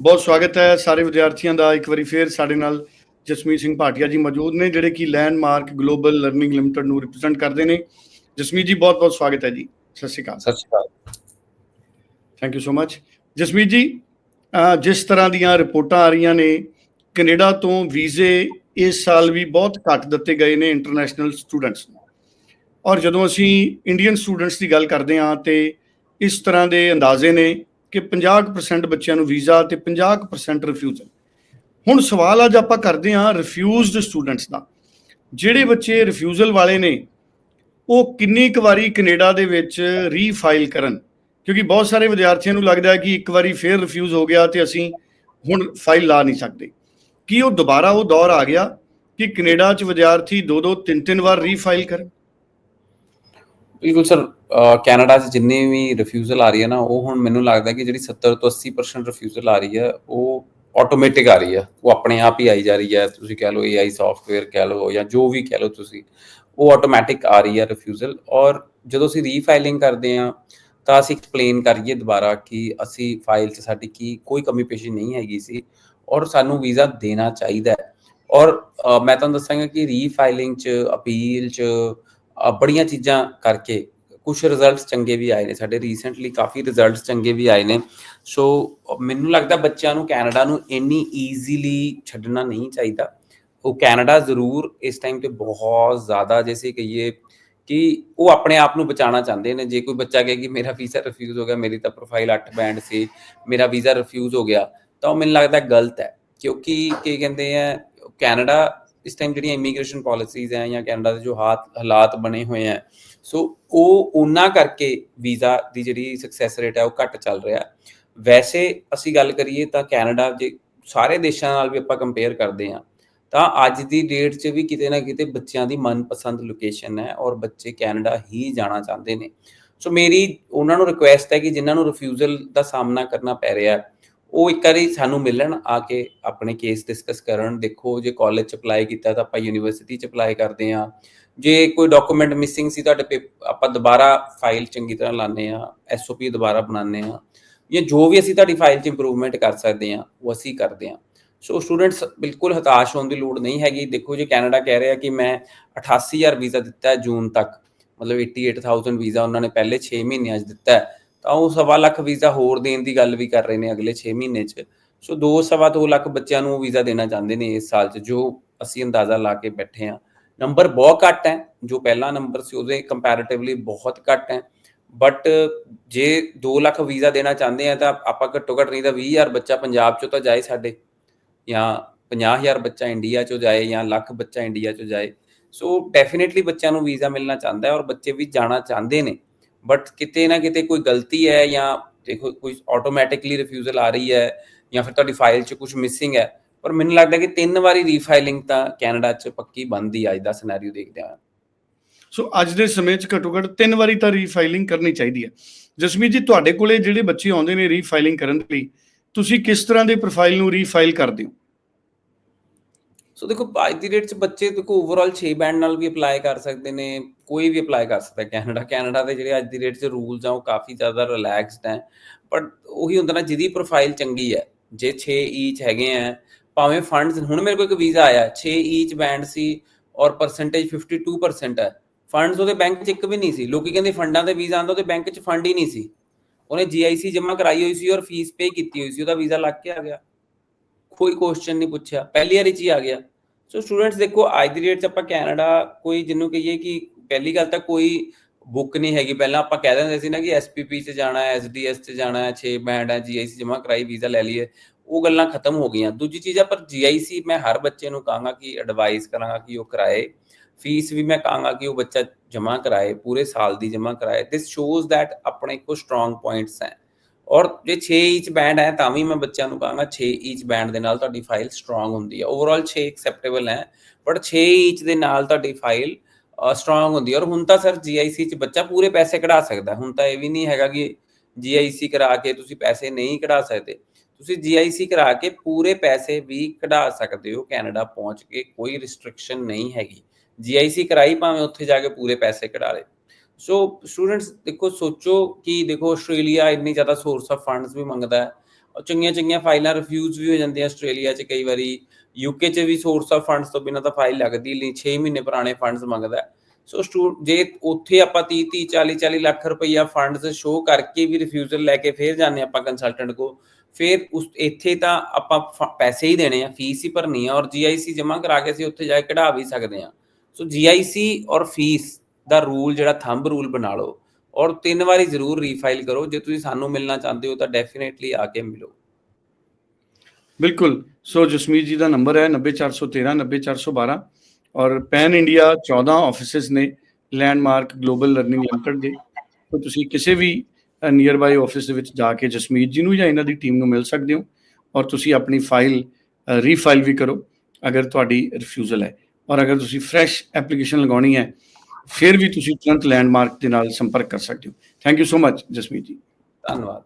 ਬਹੁਤ ਸਵਾਗਤ ਹੈ ਸਾਰੇ ਵਿਦਿਆਰਥੀਆਂ ਦਾ। ਇੱਕ ਵਾਰੀ ਫੇਰ ਸਾਡੇ ਨਾਲ ਜਸਮੀਤ ਸਿੰਘ ਭਾਟੀਆ ਜੀ ਮੌਜੂਦ ਨੇ ਜਿਹੜੇ ਕਿ ਲੈਂਡਮਾਰਕ ਗਲੋਬਲ ਲਰਨਿੰਗ ਲਿਮਟਿਡ ਨੂੰ ਰਿਪਰੈਜ਼ੈਂਟ ਕਰਦੇ ਨੇ। ਜਸਮੀਤ ਜੀ ਬਹੁਤ ਬਹੁਤ ਸਵਾਗਤ ਹੈ ਜੀ। ਸਤਿ ਸ਼੍ਰੀ ਅਕਾਲ। ਸਤਿ ਸ਼੍ਰੀ ਅਕਾਲ। Thank you so much Jasmeet ji ਜਿਸ ਤਰ੍ਹਾਂ ਦੀਆਂ ਰਿਪੋਰਟਾਂ ਆ ਰਹੀਆਂ ਨੇ ਕੈਨੇਡਾ ਤੋਂ ਵੀਜ਼ੇ ਇਸ ਸਾਲ ਵੀ ਬਹੁਤ ਘੱਟ ਦਿੱਤੇ ਗਏ ਨੇ ਇੰਟਰਨੈਸ਼ਨਲ ਸਟੂਡੈਂਟਸ ਨੂੰ। ਔਰ ਜਦੋਂ ਅਸੀਂ ਇੰਡੀਅਨ ਸਟੂਡੈਂਟਸ ਦੀ ਗੱਲ ਕਰਦੇ ਹਾਂ ਤੇ ਇਸ ਤਰ੍ਹਾਂ ਦੇ ਅੰਦਾਜ਼ੇ ਨੇ ਕਿ 50% ਬੱਚਿਆਂ ਨੂੰ ਵੀਜ਼ਾ ਤੇ 50% ਰਿਫਿਊਜ਼ਲ ਹੁਣ ਸਵਾਲ ਅੱਜ ਆਪਾਂ ਕਰਦੇ ਹਾਂ ਰਿਫਿਊਜ਼ਡ ਸਟੂਡੈਂਟਸ ਦਾ। ਜਿਹੜੇ ਬੱਚੇ ਰਿਫਿਊਜ਼ਲ ਵਾਲੇ ਨੇ, ਉਹ ਕਿੰਨੀ ਕੁ ਵਾਰੀ ਕੈਨੇਡਾ ਦੇ ਵਿੱਚ ਰੀਫਾਈਲ ਕਰਨ? ਕਿਉਂਕਿ ਬਹੁਤ ਸਾਰੇ ਵਿਦਿਆਰਥੀਆਂ ਨੂੰ ਲੱਗਦਾ ਹੈ ਕਿ ਇੱਕ ਵਾਰੀ ਫੇਰ ਰਿਫਿਊਜ਼ ਹੋ ਗਿਆ ਤੇ ਅਸੀਂ ਹੁਣ ਫਾਈਲ ਲਾ ਨਹੀਂ ਸਕਦੇ। ਕੀ ਉਹ ਦੁਬਾਰਾ ਉਹ ਦੌਰ ਆ ਗਿਆ ਕਿ ਕੈਨੇਡਾ 'ਚ ਵਿਦਿਆਰਥੀ ਦੋ ਦੋ ਤਿੰਨ ਤਿੰਨ ਵਾਰ ਰੀਫਾਈਲ ਕਰਨ ਬਿਲਕੁਲ ਸਰ ਕੈਨੇਡਾ 'ਚ ਜਿੰਨੇ ਵੀ ਰਿਫਿਊਜ਼ਲ ਆ ਰਹੀ ਹੈ ਨਾ, ਉਹ ਹੁਣ ਮੈਨੂੰ ਲੱਗਦਾ ਕਿ ਜਿਹੜੀ 70 ਤੋਂ 80% ਰਿਫਿਊਜ਼ਲ ਆ ਰਹੀ ਹੈ, ਉਹ ਆਟੋਮੈਟਿਕ ਆ ਰਹੀ ਹੈ। ਉਹ ਆਪਣੇ ਆਪ ਹੀ ਆਈ ਜਾ ਰਹੀ ਹੈ। ਤੁਸੀਂ ਕਹਿ ਲਓ AI ਸੌਫਟਵੇਅਰ ਕਹਿ ਲਓ ਜਾਂ ਜੋ ਵੀ ਕਹਿ ਲਓ ਤੁਸੀਂ, ਉਹ ਆਟੋਮੈਟਿਕ ਆ ਰਹੀ ਹੈ ਰਿਫਿਊਜ਼ਲ ਔਰ ਜਦੋਂ ਅਸੀਂ ਰੀਫਾਈਲਿੰਗ ਕਰਦੇ ਹਾਂ, ਤਾਂ ਅਸੀਂ ਐਕਸਪਲੇਨ ਕਰੀਏ ਦੁਬਾਰਾ ਕਿ ਅਸੀਂ ਫਾਈਲ 'ਚ ਸਾਡੀ ਕੀ, ਕੋਈ ਕਮੀ ਪੇਸ਼ੀ ਨਹੀਂ ਹੈਗੀ ਸੀ ਔਰ ਸਾਨੂੰ ਵੀਜ਼ਾ ਦੇਣਾ ਚਾਹੀਦਾ ਹੈ। ਔਰ ਮੈਂ ਤੁਹਾਨੂੰ ਦੱਸਾਂਗਾ ਕਿ ਰੀਫਾਈਲਿੰਗ 'ਚ, ਅਪੀਲ 'ਚ ਬੜੀਆਂ ਚੀਜ਼ਾਂ ਕਰਕੇ ਕੁਝ ਰਿਜ਼ਲਟਸ ਚੰਗੇ ਵੀ ਆਏ ਨੇ, ਸਾਡੇ ਰੀਸੈਂਟਲੀ ਕਾਫੀ ਰਿਜ਼ਲਟਸ ਚੰਗੇ ਵੀ ਆਏ ਨੇ। ਸੋ ਮੈਨੂੰ ਲੱਗਦਾ ਬੱਚਿਆਂ ਨੂੰ ਕੈਨੇਡਾ ਨੂੰ ਇੰਨੀ ਈਜ਼ੀਲੀ ਛੱਡਣਾ ਨਹੀਂ ਚਾਹੀਦਾ। ਉਹ ਕੈਨੇਡਾ ਜ਼ਰੂਰ ਇਸ ਟਾਈਮ ਤੇ ਬਹੁਤ ਜ਼ਿਆਦਾ ਜੈਸੇ ਕਹੀਏ ਕਿ ਉਹ ਆਪਣੇ ਆਪ ਨੂੰ ਬਚਾਉਣਾ ਚਾਹੁੰਦੇ ਨੇ। ਜੇ ਕੋਈ ਬੱਚਾ ਕਹੇ ਕਿ ਮੇਰਾ ਵੀਜ਼ਾ ਰਿਫਿਊਜ਼ ਹੋ ਗਿਆ, ਮੇਰੀ ਤਾਂ ਪ੍ਰੋਫਾਈਲ 8 ਬੈਂਡ ਸੀ, ਮੇਰਾ ਵੀਜ਼ਾ ਰਿਫਿਊਜ਼ ਹੋ ਗਿਆ, ਤਾਂ ਉਹ ਮੈਨੂੰ ਲੱਗਦਾ ਗਲਤ ਹੈ। ਕਿਉਂਕਿ ਕੀ ਕਹਿੰਦੇ ਆ ਕੈਨੇਡਾ ਇਸ ਟਾਈਮ ਜਿਹੜੀਆਂ ਇਮੀਗ੍ਰੇਸ਼ਨ ਪਾਲਿਸੀਜ਼ ਹੈ ਜਾਂ ਕੈਨੇਡਾ ਦੇ ਜੋ ਹਾਤ, ਹਾਲਾਤ ਬਣੇ ਹੋਏ ਹੈ, ਸੋ ਉਹ ਉਹਨਾਂ ਕਰਕੇ ਵੀਜ਼ਾ ਦੀ ਜਿਹੜੀ ਸਕਸੈਸ ਰੇਟ ਹੈ ਉਹ ਘੱਟ ਚੱਲ ਰਿਹਾ। ਵੈਸੇ ਅਸੀਂ ਗੱਲ ਕਰੀਏ ਤਾਂ ਕੈਨੇਡਾ ਜੇ ਸਾਰੇ ਦੇਸ਼ਾਂ ਨਾਲ ਵੀ ਆਪਾਂ ਕੰਪੇਅਰ ਕਰਦੇ ਹਾਂ, ਤਾਂ ਅੱਜ ਦੀ ਡੇਟ 'ਚ ਵੀ ਕਿਤੇ ਨਾ ਕਿਤੇ ਬੱਚਿਆਂ ਦੀ ਮਨਪਸੰਦ ਲੋਕੇਸ਼ਨ ਹੈ ਔਰ ਬੱਚੇ ਕੈਨੇਡਾ ਹੀ ਜਾਣਾ ਚਾਹੁੰਦੇ ਨੇ। ਸੋ ਮੇਰੀ ਉਹਨਾਂ ਨੂੰ ਰਿਕੁਐਸਟ ਹੈ ਕਿ ਜਿਨ੍ਹਾਂ ਨੂੰ ਰਿਫਿਊਜ਼ਲ ਦਾ ਸਾਹਮਣਾ ਕਰਨਾ ਪੈ ਰਿਹਾ ਹੈ ਉਹ ਇੱਕ ਵਾਰੀ ਸਾਨੂੰ ਮਿਲਣ ਆ ਕੇ ਆਪਣੇ ਕੇਸ ਡਿਸਕਸ ਕਰਨ, ਦੇਖੋ ਜੇ ਕਾਲਜ ਚ ਅਪਲਾਈ ਕੀਤਾ ਤਾਂ ਆਪਾਂ ਯੂਨੀਵਰਸਿਟੀ ਚ ਅਪਲਾਈ ਕਰਦੇ ਆ ਜੇ ਕੋਈ ਡਾਕੂਮੈਂਟ ਮਿਸਿੰਗ ਸੀ ਤੁਹਾਡੇ ਪੇ- ਆਪਾਂ ਦੁਬਾਰਾ ਫਾਈਲ ਚੰਗੀ ਤਰ੍ਹਾਂ ਲਾਣੇ ਆ ਐਸਓਪੀ ਦੁਬਾਰਾ ਬਣਾਉਂਦੇ ਆ ਜਾਂ ਜੋ ਵੀ ਅਸੀਂ ਤੁਹਾਡੀ ਫਾਈਲ 'ਚ ਇੰਪਰੂਵਮੈਂਟ ਕਰ ਸਕਦੇ ਆ ਉਹ ਅਸੀਂ ਕਰਦੇ ਆ ਸੋ ਸਟੂਡੈਂਟਸ ਬਿਲਕੁਲ ਹਤਾਸ਼ ਹੋਣ ਦੀ ਲੋੜ ਨਹੀਂ ਹੈਗੀ। ਦੇਖੋ ਜੇ ਕੈਨੇਡਾ ਕਹਿ ਰਿਹਾ ਕਿ ਮੈਂ 88000 ਵੀਜ਼ਾ ਦਿੱਤਾ ਜੂਨ ਤੱਕ, ਮਤਲਬ 88000 ਵੀਜ਼ਾ ਉਹਨਾਂ ਨੇ ਪਹਿਲੇ 6 ਮਹੀਨਿਆਂ 'ਚ ਦਿੱਤਾ ਹੈ। ਤਾਂ ਉਹ ਸਵਾ ਲੱਖ ਵੀਜ਼ਾ ਹੋਰ ਦੇਣ ਦੀ ਗੱਲ ਵੀ ਕਰ ਰਹੇ ਨੇ ਅਗਲੇ 6 ਮਹੀਨੇ 'ਚ। ਸੋ 2 ਸਵਾ ਦੋ ਲੱਖ ਬੱਚਿਆਂ ਨੂੰ ਵੀਜ਼ਾ ਦੇਣਾ ਚਾਹੁੰਦੇ ਨੇ ਇਸ ਸਾਲ 'ਚ, ਜੋ ਅਸੀਂ ਅੰਦਾਜ਼ਾ ਲਾ ਕੇ ਬੈਠੇ ਆ ਨੰਬਰ ਬਹੁਤ ਘੱਟ ਹੈ, ਜੋ ਪਹਿਲਾ ਨੰਬਰ ਸੀ ਉਹਦੇ ਕੰਪੈਰੀਟਿਵਲੀ ਬਹੁਤ ਘੱਟ ਹੈ। ਬਟ ਜੇ 2 ਲੱਖ ਵੀਜ਼ਾ ਦੇਣਾ ਚਾਹੁੰਦੇ ਆ ਤਾਂ ਆਪਾਂ ਘੱਟੋ ਘੱਟ ਨਹੀਂ ਤਾਂ 20000 ਬੱਚਾ ਪੰਜਾਬ 'ਚੋਂ ਤਾਂ ਜਾਏ ਸਾਡੇ। ਜਾਂ 50000 ਬੱਚਾ ਇੰਡੀਆ 'ਚੋਂ ਜਾਏ ਜਾਂ ਲੱਖ ਬੱਚਾ ਇੰਡੀਆ 'ਚੋਂ ਜਾਏ। ਸੋ ਡੈਫੀਨਿਟਲੀ ਬੱਚਿਆਂ ਨੂੰ ਵੀਜ਼ਾ ਮਿਲਣਾ ਚਾਹੁੰਦਾ ਹੈ ਔਰ ਬੱਚੇ ਵੀ ਜਾਣਾ ਚਾਹੁੰਦੇ ਨੇ। ਬਟ ਕਿਤੇ ਨਾ ਕਿਤੇ ਕੋਈ ਗਲਤੀ ਹੈ ਜਾਂ ਦੇਖੋ ਕੋਈ ਆਟੋਮੈਟਿਕਲੀ ਰਿਫਿਊਜ਼ਲ ਆ ਰਹੀ ਹੈ ਜਾਂ ਫਿਰ ਤੁਹਾਡੀ ਫਾਈਲ 'ਚ ਕੁਝ ਮਿਸਿੰਗ ਹੈ, ਪਰ ਮੈਨੂੰ ਲੱਗਦਾ ਕਿ ਤਿੰਨ ਵਾਰੀ ਰੀਫਾਈਲਿੰਗ ਤਾਂ ਕੈਨੇਡਾ 'ਚ ਪੱਕੀ ਬਣਦੀ ਅੱਜ ਦਾ ਸਿਨੈਰੀਓ ਦੇਖਦੇ ਆ ਸੋ ਅੱਜ ਦੇ ਸਮੇਂ 'ਚ ਘੱਟੋ ਘੱਟ ਤਿੰਨ ਵਾਰੀ ਤਾਂ ਰੀਫਾਈਲਿੰਗ ਕਰਨੀ ਚਾਹੀਦੀ ਹੈ। ਜਸਮੀਤ ਜੀ, ਤੁਹਾਡੇ ਕੋਲੇ ਜਿਹੜੇ ਬੱਚੇ ਆਉਂਦੇ ਨੇ ਰੀਫਾਈਲਿੰਗ ਕਰਨ ਦੇ ਲਈ, ਤੁਸੀਂ ਕਿਸ ਤਰ੍ਹਾਂ ਦੇ ਪ੍ਰੋਫਾਈਲ ਨੂੰ ਰੀਫਾਈਲ ਕਰਦੇ ਹੋ? ਸੋ ਦੇਖੋ, ਅੱਜ ਦੀ ਡੇਟ 'ਚ ਬੱਚੇ ਦੇਖੋ ਓਵਰਆਲ 6 ਬੈਂਡ ਨਾਲ ਵੀ ਅਪਲਾਈ ਕਰ ਸਕਦੇ ਨੇ, ਕੋਈ ਵੀ ਅਪਲਾਈ ਕਰ ਸਕਦਾ ਕੈਨੇਡਾ। ਕੈਨੇਡਾ ਦੇ ਜਿਹੜੇ ਅੱਜ ਦੀ ਡੇਟ 'ਚ ਰੂਲਸ ਆ, ਉਹ ਕਾਫੀ ਜ਼ਿਆਦਾ ਰਿਲੈਕਸਡ ਹੈ। ਬਟ ਉਹੀ ਹੁੰਦਾ ਨਾ, ਜਿਹਦੀ ਪ੍ਰੋਫਾਈਲ ਚੰਗੀ ਹੈ, ਜੇ 6 ਈਚ ਹੈਗੇ ਆ, ਭਾਵੇਂ ਫੰਡਸ ਹੁਣ ਮੇਰੇ ਕੋਲ ਇੱਕ ਵੀਜ਼ਾ ਆਇਆ 6 ਈਚ ਬੈਂਡ ਸੀ ਔਰ ਪਰਸੈਂਟੇਜ 52% ਹੈ। ਫੰਡਸ ਉਹਦੇ ਬੈਂਕ 'ਚ ਇੱਕ ਵੀ ਨਹੀਂ ਸੀ। ਲੋਕੀ ਕਹਿੰਦੇ ਫੰਡਾਂ ਦੇ ਵੀਜ਼ਾ ਆਂਦਾ ਉਹਦੇ ਬੈਂਕ 'ਚ ਫੰਡ ਹੀ ਨਹੀਂ ਸੀ। ਉਹਨੇ ਜੀਆਈਸੀ ਜਮ੍ਹਾਂ ਕਰਾਈ ਹੋਈ ਸੀ ਔਰ ਫੀਸ ਪੇ ਕੀਤੀ ਹੋਈ ਸੀ, ਉਹਦਾ ਵੀਜ਼ਾ ਲੱਗ ਕੇ ਆ ਗਿਆ। ਕੋਈ ਕੁਐਸਚਨ ਨਹੀਂ ਪੁੱਛਿਆ। ਪਹਿਲੀ ਵਾਰੀ ਚ ਹੀ ਆ ਗਿਆ। ਸੋ ਸਟੂਡੈਂਟਸ ਦੇਖੋ, ਅੱਜ ਦੀ ਡੇਟ 'ਚ ਆਪਾਂ ਕੈਨੇਡਾ ਕੋਈ ਜਿਹਨੂੰ ਕਹੀਏ ਕਿ ਪਹਿਲੀ ਗੱਲ ਤਾਂ ਕੋਈ ਬੁੱਕ ਨਹੀਂ ਹੈਗੀ। ਪਹਿਲਾਂ ਆਪਾਂ ਕਹਿ ਦਿੰਦੇ ਸੀ ਨਾ ਕਿ ਐਸਪੀਪੀ 'ਚ ਜਾਣਾ ਹੈ ਐਸਡੀਐਸ 'ਚ ਜਾਣਾ ਹੈ 6 ਬੈਂਡ ਹੈ ਜੀਆਈਸੀ ਜਮ੍ਹਾਂ ਕਰਾਈ, ਵੀਜ਼ਾ ਲੈ ਲਈਏ। ਉਹ ਗੱਲਾਂ ਖਤਮ ਹੋ ਗਈਆਂ। ਦੂਜੀ ਚੀਜ਼ ਆ, ਪਰ ਜੀਆਈਸੀ ਮੈਂ ਹਰ ਬੱਚੇ ਨੂੰ ਕਹਾਂਗਾ ਕਿ ਐਡਵਾਈਸ ਕਰਾਂਗਾ ਕਿ ਉਹ ਕਰਾਏ। ਫੀਸ ਵੀ ਮੈਂ ਕਹਾਂਗਾ ਕਿ ਉਹ ਬੱਚਾ ਜਮਾ ਕਰਾਏ, ਪੂਰੇ ਸਾਲ ਦੀ ਜਮਾ ਕਰਾਏ। ਦਿਸ ਸ਼ੋਜ਼ ਥੈਟ ਆਪਣੇ ਕੋ ਸਟਰੋਂਗ ਪੁਆਇੰਟਸ ਹੈ। ਔਰ ਜੇ 6 ਇੰਚ ਬੈਂਡ ਹੈ, ਤਾਂ ਵੀ ਮੈਂ ਬੱਚਿਆਂ ਨੂੰ ਕਹਾਂਗਾ 6 ਇੰਚ ਬੈਂਡ ਦੇ ਨਾਲ ਤੁਹਾਡੀ ਫਾਈਲ ਸਟਰੋਂਗ ਹੁੰਦੀ ਹੈ। ਓਵਰਆਲ 6 ਐਕਸੈਪਟੇਬਲ ਹੈ ਬਟ 6 ਇੰਚ ਦੇ ਨਾਲ ਤੁਹਾਡੀ ਫਾਈਲ ਸਟਰੋਂਗ ਹੁੰਦੀ ਔਰ ਹੁਣ ਤਾਂ ਸਰ ਜੀਆਈਸੀ ਚ ਬੱਚਾ ਪੂਰੇ ਪੈਸੇ ਕਢਾ ਸਕਦਾ ਹੁਣ ਤਾਂ ਇਹ ਵੀ ਨਹੀਂ ਹੈਗਾ ਕਿ ਜੀਆਈਸੀ ਕਰਾ ਕੇ ਤੁਸੀਂ ਪੈਸੇ ਨਹੀਂ ਕਢਾ ਸਕਦੇ। ਤੁਸੀਂ ਜੀਆਈਸੀ ਕਰਾ ਕੇ ਪੂਰੇ ਪੈਸੇ ਵੀ ਕਢਾ ਸਕਦੇ ਹੋ। ਕੈਨੇਡਾ ਪਹੁੰਚ ਕੇ ਕੋਈ ਰਿਸਟ੍ਰਿਕਸ਼ਨ ਨਹੀਂ ਹੈਗੀ। ਜੀਆਈਸੀ ਕਰਾਈ, ਭਾਵੇਂ ਉੱਥੇ ਜਾ ਕੇ ਪੂਰੇ ਪੈਸੇ ਕਢਾ ਲੇ। ਸੋ ਸਟੂਡੈਂਟਸ ਦੇਖੋ, ਸੋਚੋ ਕਿ ਦੇਖੋ, ਆਸਟ੍ਰੇਲੀਆ ਇੰਨੀ ਜ਼ਿਆਦਾ ਸੋਰਸ ਆਫ ਫੰਡਸ ਵੀ ਮੰਗਦਾ ਹੈ। ਉਹ ਚੰਗੀਆਂ ਚੰਗੀਆਂ ਫਾਈਲਾਂ ਰਿਫਿਊਜ਼ ਵੀ ਹੋ ਜਾਂਦੀਆਂ ਆਸਟ੍ਰੇਲੀਆ 'ਚ ਕਈ ਵਾਰੀ। ਯੂਕੇ 'ਚ ਵੀ ਸੋਰਸ ਆਫ ਫੰਡਸ ਤੋਂ ਬਿਨਾਂ ਤਾਂ ਫਾਈਲ ਲੱਗਦੀ ਨਹੀਂ 6 ਮਹੀਨੇ ਪੁਰਾਣੇ ਫੰਡਸ ਮੰਗਦਾ ਸੋ ਜੇ ਉੱਥੇ ਆਪਾਂ 30 30 40 40 ਲੱਖ ਰੁਪਈਆ ਫੰਡਸ ਸ਼ੋ ਕਰਕੇ ਵੀ ਰਿਫਿਊਜ਼ਲ ਲੈ ਕੇ ਫੇਰ ਜਾਂਦੇ ਆਪਾਂ ਕੰਸਲਟੈਂਟ ਕੋ ਫਿਰ ਉਸ, ਇੱਥੇ ਤਾਂ ਆਪਾਂ ਪੈਸੇ ਹੀ ਦੇਣੇ ਆ ਫੀਸ ਹੀ ਭਰਨੀ ਆ। ਔਰ ਜੀਆਈਸੀ ਜਮ੍ਹਾਂ ਕਰਾ ਕੇ ਅਸੀਂ ਉੱਥੇ ਜਾ ਕੇ ਕਢਾ ਵੀ ਸਕਦੇ ਆ ਸੋ ਜੀਆਈਸੀ ਔਰ ਫੀਸ ਦਾ ਰੂਲ ਜਿਹੜਾ ਥੰਬ ਰੂਲ ਬਣਾ ਲਓ ਔਰ ਤਿੰਨ ਵਾਰੀ ਜ਼ਰੂਰ ਰੀਫਾਈਲ ਕਰੋ, ਜੇ ਤੁਸੀਂ ਸਾਨੂੰ ਮਿਲਣਾ ਚਾਹੁੰਦੇ ਹੋ ਤਾਂ ਡੈਫੀਨੇਟਲੀ ਆ ਕੇ ਮਿਲੋ। ਬਿਲਕੁਲ। ਸੋ ਜਸਮੀਤ ਜੀ ਦਾ ਨੰਬਰ ਹੈ 90413 90412 ਔਰ ਪੈਨ ਇੰਡੀਆ 14 ਆਫਿਸਿਸ ਨੇ ਲੈਂਡਮਾਰਕ ਗਲੋਬਲ ਲਰਨਿੰਗ ਲਿਮਟਿਡ ਦੇ। ਸੋ ਤੁਸੀਂ ਕਿਸੇ ਵੀ ਨੀਅਰ ਬਾਈ ਆਫਿਸ ਦੇ ਵਿੱਚ ਜਾ ਕੇ ਜਸਮੀਤ ਜੀ ਨੂੰ ਜਾਂ ਇਹਨਾਂ ਦੀ ਟੀਮ ਨੂੰ ਮਿਲ ਸਕਦੇ ਹੋ ਔਰ ਤੁਸੀਂ ਆਪਣੀ ਫਾਈਲ ਰੀਫਾਈਲ ਵੀ ਕਰੋ ਅਗਰ ਤੁਹਾਡੀ ਰਿਫਿਊਜ਼ਲ ਹੈ। ਔਰ ਅਗਰ ਤੁਸੀਂ ਫਰੈਸ਼ ਐਪਲੀਕੇਸ਼ਨ ਲਗਾਉਣੀ ਹੈ ਫਿਰ ਵੀ ਤੁਸੀਂ ਤੁਰੰਤ ਲੈਂਡਮਾਰਕ ਦੇ ਨਾਲ ਸੰਪਰਕ ਕਰ ਸਕਦੇ ਹੋ। Thank you so much Jasmeet ji ਧੰਨਵਾਦ